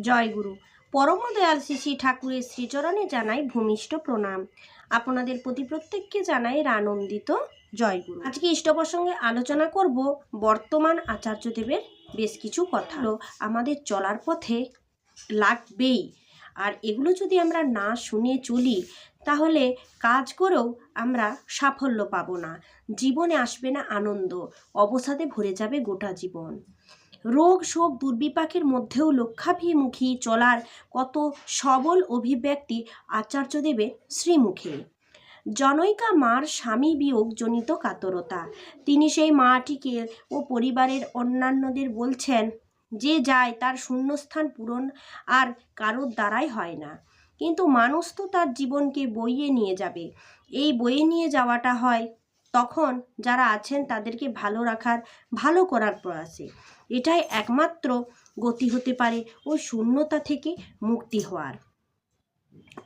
জয় গুরু। পরম দয়াল শ্রী শ্রী ঠাকুরের শ্রীচরণে জানাই ভূমিষ্ঠ প্রণাম। আপনাদের প্রতি প্রত্যেককে জানাই আনন্দিত জয় গুরু। আজকে ইষ্ট প্রসঙ্গে আলোচনা করব বর্তমান আচার্যদেবের বেশ কিছু কথা। আমাদের চলার পথে লাগবেই। আর এগুলো যদি আমরা না শুনে চলি, তাহলে কাজ করেও আমরা সাফল্য পাবো না। জীবনে আসবে না আনন্দ, অবসাদে ভরে যাবে গোটা জীবন। রোগ শোক দুর্বিপাকের মধ্যেও লক্ষ্যাভিমুখী চলার কত সবল অভিব্যক্তি আচার্যদেবের শ্রীমুখে। জনৈকা মার স্বামী বিয়োগ জনিত কাতরতা। তিনি সেই মাটিকে ও পরিবারের অন্যান্যদের বলছেন, যে যায় তার শূন্যস্থান পূরণ আর কারোর দ্বারাই হয় না। কিন্তু মানুষ তো তার জীবনকে বইয়ে নিয়ে যাবে। এই বইয়ে নিয়ে যাওয়াটা হয় তখন যারা আছেন তাদেরকে ভালো রাখার, ভালো করার প্রয়াসে। এটাই একমাত্র গতি হতে পারে ওই শূন্যতা থেকে মুক্তি হওয়ার।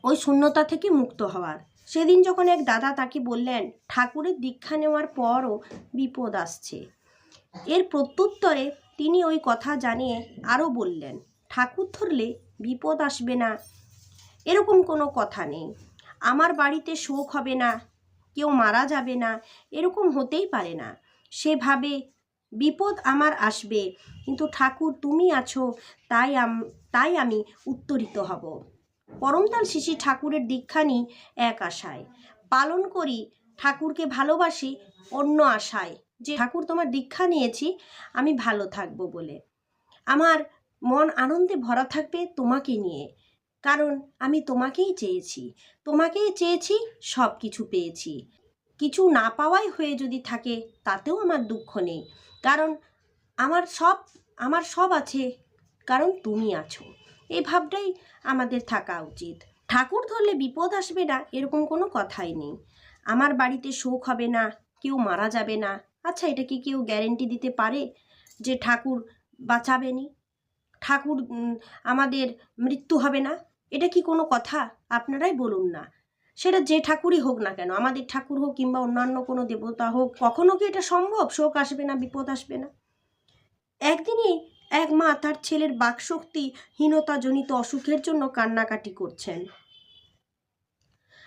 ওই শূন্যতা থেকে মুক্ত হওয়ার। সেদিন যখন এক দাদা তাকে বললেন, ঠাকুরের দীক্ষা নেওয়ার পরও বিপদ আসছে। এর প্রত্যুত্তরে তিনি ওই কথা জানিয়ে আরও বললেন, ঠাকুর ধরলে বিপদ আসবে না। এরকম কোনো কথা নেই। আমার বাড়িতে শোক হবে না। কেউ মারা যাবে না, এরকম হতেই পারে না। সেভাবে বিপদ আমার আসবে, কিন্তু ঠাকুর তুমি আছো, তাই আম, তাই আমি উত্তরিত হব। পরমতাল শিশি ঠাকুরের দীক্ষা নিই এক আশায়। পালন করি, ঠাকুরকে ভালোবাসি অন্য আশায়। যে ঠাকুর তোমার দীক্ষা নিয়েছি, আমি ভালো থাকব বলে। আমার মন আনন্দে ভরা থাকবে তোমাকে নিয়ে। কারণ আমি তোমাকেই চেয়েছি। তোমাকেই চেয়েছি সব কিছু পেয়েছি। কিছু না পাওয়াই হয়ে যদি থাকে, তাতেও আমার দুঃখ নেই। কারণ আমার সব আমার সব আছে, কারণ তুমি আছো। এই ভাবটাই আমাদের থাকা উচিত। ঠাকুর ধরলে বিপদ আসবে না, এরকম কোনো কথাই নেই। আমার বাড়িতে শোক হবে না, কেউ মারা যাবে না। আচ্ছা এটা কি কেউ গ্যারেন্টি দিতে পারে যে ঠাকুর বাঁচাবেনি? ঠাকুর আমাদের মৃত্যু হবে না? এটা কি কোনো কথা? আপনারাই বলুন না। সেটা যে ঠাকুরই হোক না কেন, আমাদের ঠাকুর হোক কিংবা অন্যান্য কোনো দেবতা হোক, কখনো কি এটা সম্ভব? শোক আসবে না, বিপদ আসবে না। একদিনই এক মা তার ছেলের বাকশক্তি হীনতাজনিত অসুখের জন্য কান্নাকাটি করছেন।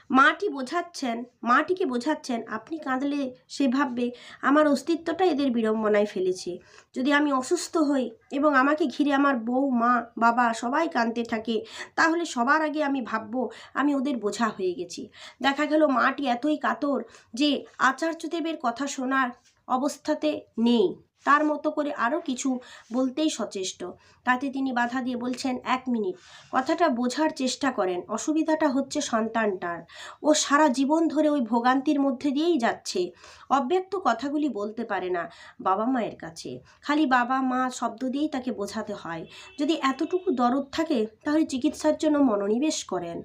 মাটি বোঝাচ্ছেন, মাটিকে বোঝাচ্ছেন, আপনি কাঁদলে সে ভাববে, আমার অস্তিত্বটা এদের বিড়ম্বনায় ফেলেছে। যদি আমি অসুস্থ হই এবং আমাকে ঘিরে আমার বউ, মা, বাবা সবাই কাঁদতে থাকে, তাহলে সবার আগে আমি ভাববো, আমি ওদের বোঝা হয়ে গেছি। দেখা গেল মাটি এতই কাতর যে আচার্যদেবের কথা শোনার অবস্থাতে নেই। তার মতো করে আরও কিছু বলতেই সচেষ্ট। তাতে তিনি বাধা দিয়ে বলছেন, এক মিনিট, কথাটা বোঝার চেষ্টা করেন, অসুবিধাটা হচ্ছে সন্তানটার। ও সারা জীবন ধরে ওই ভোগান্তির মধ্যে দিয়েই যাচ্ছে। অব্যক্ত কথাগুলি বলতে পারে না বাবা মায়ের কাছে। খালি বাবা, মা শব্দ দিয়েই তাকে বোঝাতে হয়। যদি এতটুকু দরদ থাকে, তাহলে চিকিৎসার জন্য মনোনিবেশ করেন।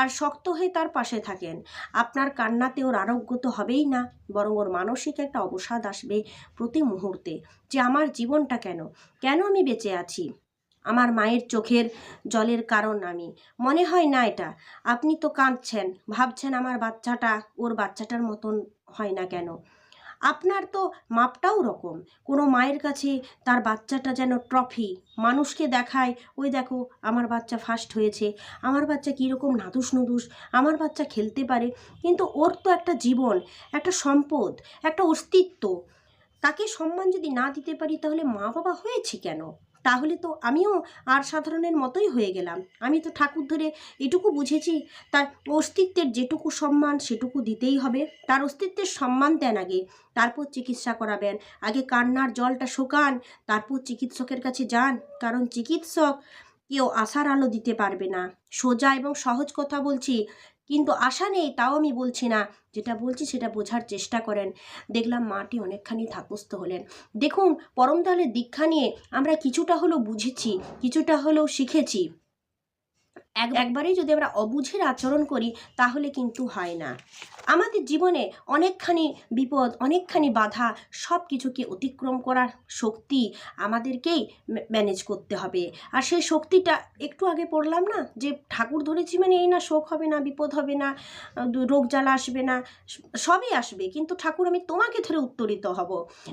আর শক্ত হয়ে তার পাশে থাকেন। আপনার কান্নাতে ওর আরোগ্য তো হবেই না, বরং ওর মানসিক একটা অবসাদ আসবে প্রতি মুহূর্তে। যে আমার জীবনটা কেন? কেন আমি বেঁচে আছি? আমার মায়ের চোখের জলের কারণ আমি। মনে হয় না এটা। আপনি তো কাঁদছেন, ভাবছেন আমার বাচ্চাটা ওর বাচ্চাটার মতন হয় না কেন? আপনার তো মাপটাও রকম। কোনো মায়ের কাছে তার বাচ্চাটা যেন ট্রফি, মানুষকে দেখায়, ওই দেখো, আমার বাচ্চা ফার্স্ট হয়েছে, আমার বাচ্চা কীরকম নাদুস নুদুস আমার বাচ্চা খেলতে পারে। কিন্তু ওর তো একটা জীবন, একটা সম্পদ, একটা অস্তিত্ব। তাকে সম্মান যদি না দিতে পারি, তাহলে মা বাবা হয়েছে কেন? তাহলে তো আমিও আর সাধারণের মতোই হয়ে গেলাম। আমি তো ঠাকুর ধরে এটুকু বুঝেছি, তার অস্তিত্বের যেটুকু সম্মান সেটুকু দিতেই হবে। তার অস্তিত্বের সম্মান দেন আগে, তারপর চিকিৎসা করাবেন। আগে কান্নার জলটা শোকান, তারপর চিকিৎসকের কাছে যান। কারণ চিকিৎসক কেউ আশার আলো দিতে পারবে না। সোজা এবং সহজ কথা বলছি কিন্তু আশা নেই, তাও আমি বলছি না। যেটা বলছি সেটা বোঝার চেষ্টা করেন। দেখলাম মাটি অনেকখানি ধাপস্থ হলেন। দেখুন পরমতালের দীক্ষা নিয়ে আমরা কিছুটা হলেও বুঝেছি, কিছুটা হলেও শিখেছি। এক, একবারেই যদি আমরা অবুঝের আচরণ করি, তাহলে কিন্তু হয় না। আমাদের জীবনে অনেকখানি বিপদ, অনেকখানি বাধা সব কিছুকে অতিক্রম করার শক্তি আমাদেরকেই ম্যানেজ করতে হবে। আর সেই শক্তিটা একটু আগে পড়লাম না যে ঠাকুর ধরেছি মানে এই না শোক হবে না, বিপদ হবে না রোগ জ্বালা আসবে না সবই আসবে। কিন্তু ঠাকুর আমি তোমাকে ধরে উত্তরিত হব।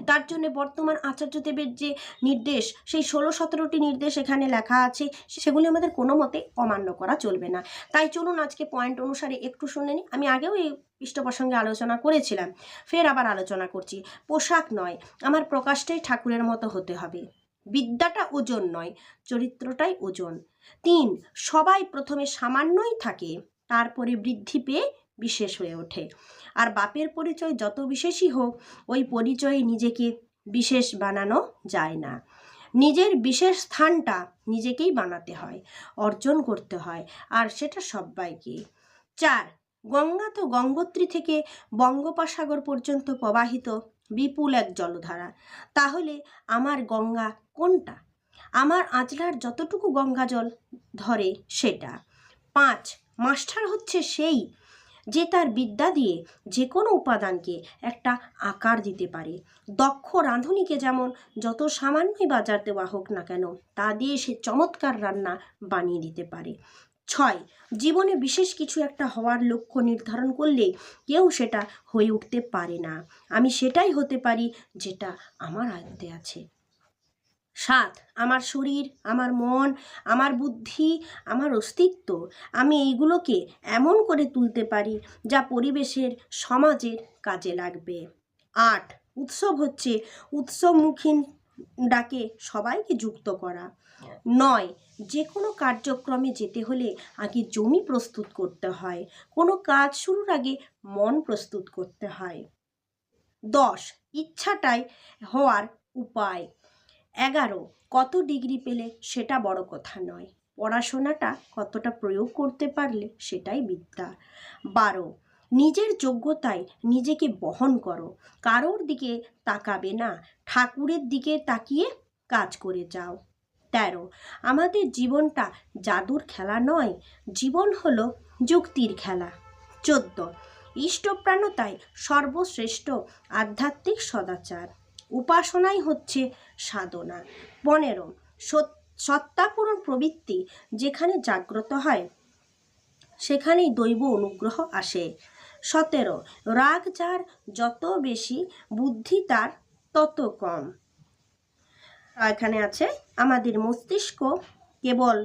তার জন্য বর্তমান আচার্যদেবের যে নির্দেশ, সেই ষোলো সতেরোটি নির্দেশ এখানে লেখা আছে সেগুলি আমাদের কোনো মতে অমান্য করা চলবে না। তাই চলুন আজকে পয়েন্ট অনুসারে একটু শুনে নিই। আমি আগেও এই পৃষ্ঠ প্রসঙ্গে আলোচনা করেছিলাম। ফের আবার আলোচনা করছি। পোশাক নয়, আমার প্রকাশটাই ঠাকুরের মতো হতে হবে। বিদ্যাটা ওজন নয়, চরিত্রটাই ওজন। তিন, সবাই প্রথমে সামান্যই থাকে, তারপরে বৃদ্ধি পেয়ে বিশেষ হয়ে ওঠে। আর বাপের পরিচয় যত বিশেষই হোক, ওই পরিচয়ে নিজেকে বিশেষ বানানো যায় না। নিজের বিশেষ স্থানটা নিজেকেই বানাতে হয়, অর্জন করতে হয়, আর সেটা সবাইকে চার গঙ্গা তো গঙ্গোত্রী থেকে বঙ্গোপসাগর পর্যন্ত প্রবাহিত বিপুল এক জলধারা। তাহলে আমার গঙ্গা কোনটা? আমার আজলার যতটুকু গঙ্গা জল ধরে সেটা। পাঁচ, মাস্টার হচ্ছে সেই যে তার বিদ্যা দিয়ে যে কোনো উপাদানকে একটা আকার দিতে পারে। দক্ষ রাঁধুনিকে যেমন যত সামান্যই বাজার দেওয়া হোক না কেন, তা দিয়ে সে চমৎকার রান্না বানিয়ে দিতে পারে। ছয়, জীবনে বিশেষ কিছু একটা হওয়ার লক্ষ্য নির্ধারণ করলে কেউ সেটা হয়ে উঠতে পারে না। আমি সেটাই হতে পারি যেটা আমার আয়ত্তে আছে। সাত, আমার শরীর, আমার মন, আমার বুদ্ধি, আমার অস্তিত্ব। আমি এইগুলোকে এমন করে তুলতে পারি যা পরিবেশের, সমাজের কাজে লাগবে। আট, উৎসব হচ্ছে উৎসবমুখী ডাকে সবাইকে যুক্ত করা। নয় যে কোনো কার্যক্রমে যেতে হলে আগে জমি প্রস্তুত করতে হয়। কোনো কাজ শুরুর আগে মন প্রস্তুত করতে হয়। দশ ইচ্ছাটাই হওয়ার উপায়। এগারো কত ডিগ্রি পেলে সেটা বড় কথা নয়। পড়াশোনাটা কতটা প্রয়োগ করতে পারলে সেটাই বিদ্যা। বারো নিজের যোগ্যতায় নিজেকে বহন করো। কারোর দিকে তাকাবে না, ঠাকুরের দিকে তাকিয়ে কাজ করে যাও। তেরো, আমাদের জীবনটা জাদুর খেলা নয়, জীবন হলো যুক্তির খেলা। চোদ্দ ইষ্টপ্রাণতায় সর্বশ্রেষ্ঠ আধ্যাত্মিক সদাচার। উপাসনাই হচ্ছে সাধনা। পনেরো, সত- সত্তাপূরণ প্রবৃত্তি যেখানে জাগ্রত হয়, সেখানেই দৈব অনুগ্রহ আসে। সতেরো। রাগ যার যত বেশি, বুদ্ধি তার তত কম। এখানে আছে আমাদের মস্তিষ্ক কেবল।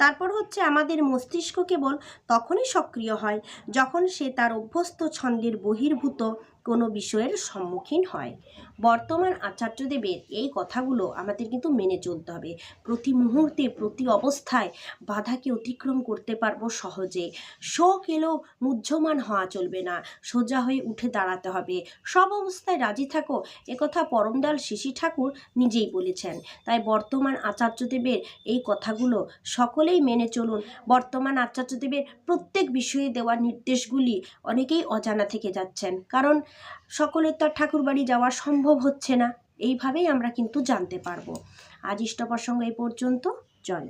তারপর হচ্ছে আমাদের মস্তিষ্ক কেবল তখনই সক্রিয় হয় যখন সে তার অভ্যস্ত ছন্দের বহির্ভূত কোনো বিষয়ের সম্মুখীন হয়। বর্তমান আচার্যদেবের এই কথাগুলো আমাদের কিন্তু মেনে চলতে হবে। প্রতি মুহূর্তে, প্রতি অবস্থায় বাধাকে অতিক্রম করতে পারব সহজে। শোক এলেও মুহ্যমান হওয়া চলবে না। সোজা হয়ে উঠে দাঁড়াতে হবে। সব অবস্থায় রাজি থাকো। একথা পরমদাল শিশি ঠাকুর নিজেই বলেছেন। তাই বর্তমান আচার্যদেবের এই কথাগুলো সকলেই মেনে চলুন। বর্তমান আচার্যদেবের প্রত্যেক বিষয়ে দেওয়া নির্দেশগুলি অনেকেই অজানা থেকে যাচ্ছেন। কারণ সকলের তো আর ঠাকুরবাড়ি যাওয়া সম্ভব হচ্ছে না। এইভাবেই আমরা কিন্তু জানতে পারব। আজ ইষ্ট প্রসঙ্গ এই পর্যন্ত। জয়